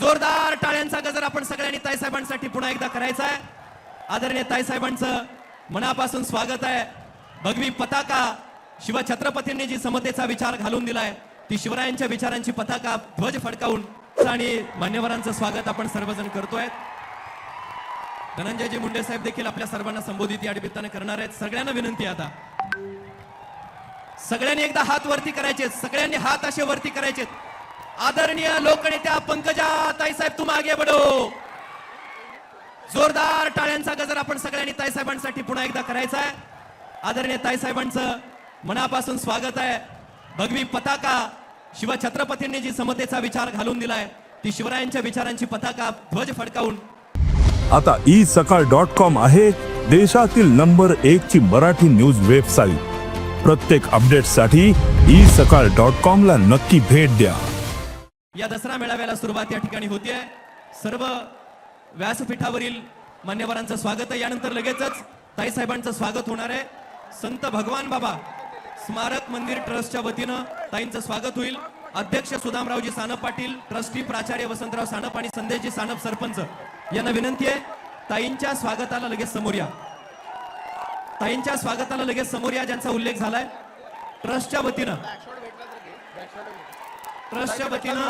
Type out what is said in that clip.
जोरदार टाळ्यांचा गजर आपण सगळ्यांनी ताईसाहेबांसाठी पुन्हा एकदा करायचा आहे. आदरणीय ताईसाहेबांचं मनापासून स्वागत आहे. भगवी पताका शिवछत्रपतींनी जी समतेचा विचार घालून दिलाय ती शिवरायांच्या विचारांची पताका ध्वज फडकावून आणि मान्यवरांचं स्वागत आपण सर्वजण करतोय. धनंजयजी मुंडे साहेब देखील आपल्या सर्वांना संबोधित या निमित्तानं करणार आहेत. सगळ्यांना विनंती आता. सगळ्यांनी एकदा हात वरती करायचे सगळ्यांनी हात असे वरती करायचे आदरणीय लोकनेत्या पंकजा ताईसाहेब तू आगे बडो जोरदार टाळ्यांचा गजर आपण सगळ्यांनी ताईसाहेबांसाठी पुन्हा एकदा करायचा आहे. आदरणीय ताईसाहेबांचं मनापासून स्वागत आहे. भगवी पताका शिवछत्रपतींनी जी समतेचा विचार घालून दिलाय ती शिवरायांच्या विचारांची पताका ध्वज फडकावून. आता ई सकाळ डॉट कॉम आहे देशातील नंबर एक ची मराठी न्यूज वेबसाईट. प्रत्येक अपडेटसाठी ई सकाळ डॉट कॉम ला नक्की भेट द्या. या दसरा मेळाव्याला सुरुवात या ठिकाणी होतीये. सर्व व्यासपीठावरील मान्यवरांचं स्वागत आहे. यानंतर लगेचच ताईसाहेबांचं स्वागत होणार आहे. संत भगवान बाबा स्मारक मंदिर ट्रस्टच्या वतीनं ताईंचं स्वागत होईल. अध्यक्ष सुदामरावजी सानप पाटील ट्रस्टी प्राचार्य वसंतराव सानप आणि संदेशजी सानप सरपंच यांना विनंती आहे. ताईंच्या स्वागताला लगेच समोर या. ताईंच्या स्वागताला लगेच समोर या ज्यांचा उल्लेख झालाय. ट्रस्टच्या वतीनं. ट्रस्टच्या वतीनं